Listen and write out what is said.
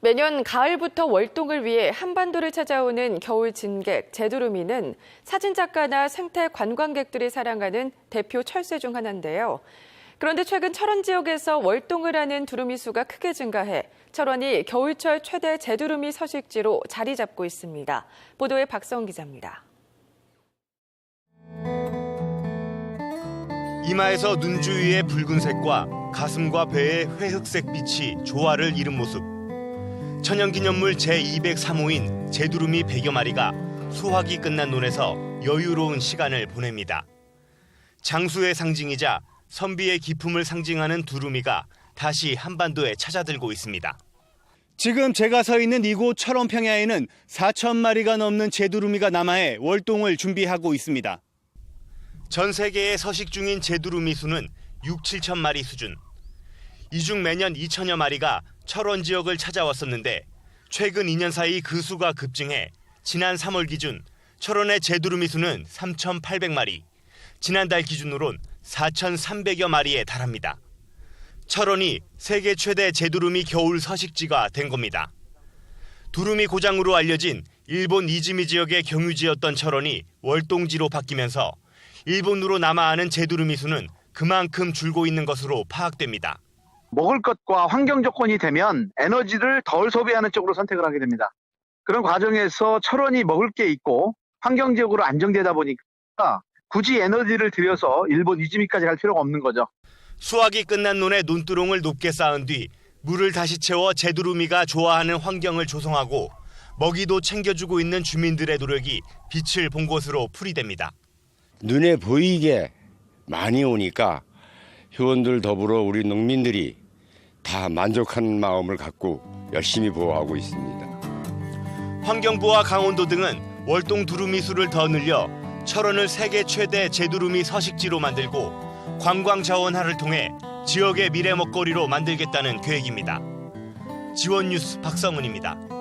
매년 가을부터 월동을 위해 한반도를 찾아오는 겨울 진객 제두루미는 사진작가나 생태 관광객들이 사랑하는 대표 철새 중 하나인데요. 그런데 최근 철원 지역에서 월동을 하는 두루미 수가 크게 증가해 철원이 겨울철 최대 제두루미 서식지로 자리 잡고 있습니다. 보도에 박성 기자입니다. 이마에서 눈 주위의 붉은색과 가슴과 배의 회흑색 빛이 조화를 이룬 모습. 천연기념물 제203호인 제두루미 100여 마리가 수확이 끝난 논에서 여유로운 시간을 보냅니다. 장수의 상징이자 선비의 기품을 상징하는 두루미가 다시 한반도에 찾아들고 있습니다. 지금 제가 서 있는 이곳 철원 평야에는 4천 마리가 넘는 제두루미가 남아해 월동을 준비하고 있습니다. 전 세계에 서식 중인 제두루미 수는 6, 7천 마리 수준. 이중 매년 2천여 마리가 철원 지역을 찾아왔었는데 최근 2년 사이 그 수가 급증해 지난 3월 기준 철원의 제두루미 수는 3,800마리, 지난달 기준으론 4,300여 마리에 달합니다. 철원이 세계 최대 제두루미 겨울 서식지가 된 겁니다. 두루미 고장으로 알려진 일본 이즈미 지역의 경유지였던 철원이 월동지로 바뀌면서 일본으로 남아하는 제두루미 수는 그만큼 줄고 있는 것으로 파악됩니다. 먹을 것과 환경 조건이 되면 에너지를 덜 소비하는 쪽으로 선택을 하게 됩니다. 그런 과정에서 철원이 먹을 게 있고 환경적으로 안정되다 보니까 굳이 에너지를 들여서 일본 이즈미까지 갈 필요가 없는 거죠. 수확이 끝난 논에 논두렁을 높게 쌓은 뒤 물을 다시 채워 제두루미가 좋아하는 환경을 조성하고 먹이도 챙겨주고 있는 주민들의 노력이 빛을 본 것으로 풀이됩니다. 눈에 보이게 많이 오니까 회원들 더불어 우리 농민들이 다 만족한 마음을 갖고 열심히 보호하고 있습니다. 환경부와 강원도 등은 월동 두루미 수를 더 늘려 철원을 세계 최대 제두루미 서식지로 만들고 관광 자원화를 통해 지역의 미래 먹거리로 만들겠다는 계획입니다. 지원 뉴스 박성은입니다.